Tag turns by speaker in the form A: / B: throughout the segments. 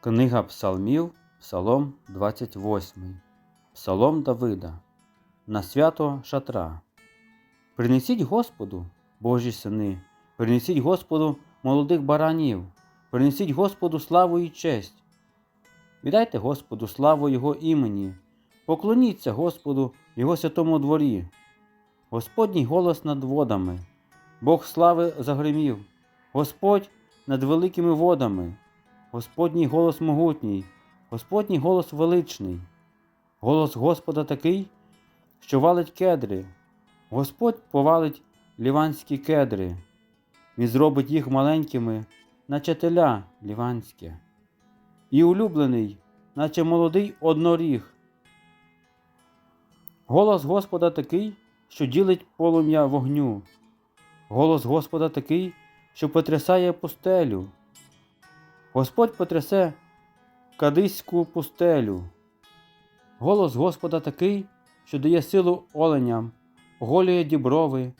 A: Книга Псалмів, Псалом 28, Псалом Давида. На свято шатра. Принесіть Господу, Божі сини, принесіть Господу молодих баранів, принесіть Господу славу і честь. Віддайте Господу славу Його імені, поклоніться Господу Його святому дворі. Господній голос над водами, Бог слави загримів, Господь над великими водами. Господній голос могутній, Господній голос величний, голос Господа такий, що валить кедри, Господь повалить ліванські кедри, Він зробить їх маленькими, наче теля ліванське, і улюблений, наче молодий одноріг. Голос Господа такий, що ділить полум'я вогню, голос Господа такий, що потрясає пустелю. Господь потрясе кадиську пустелю. Голос Господа такий, що дає силу оленям, оголює діброви.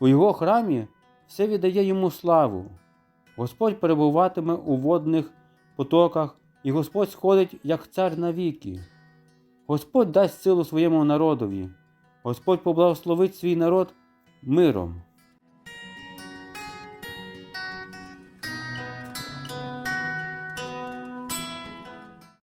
A: У його храмі все віддає йому славу. Господь перебуватиме у водних потоках, і Господь сходить, як цар навіки. Господь дасть силу своєму народові, Господь поблагословить свій народ миром.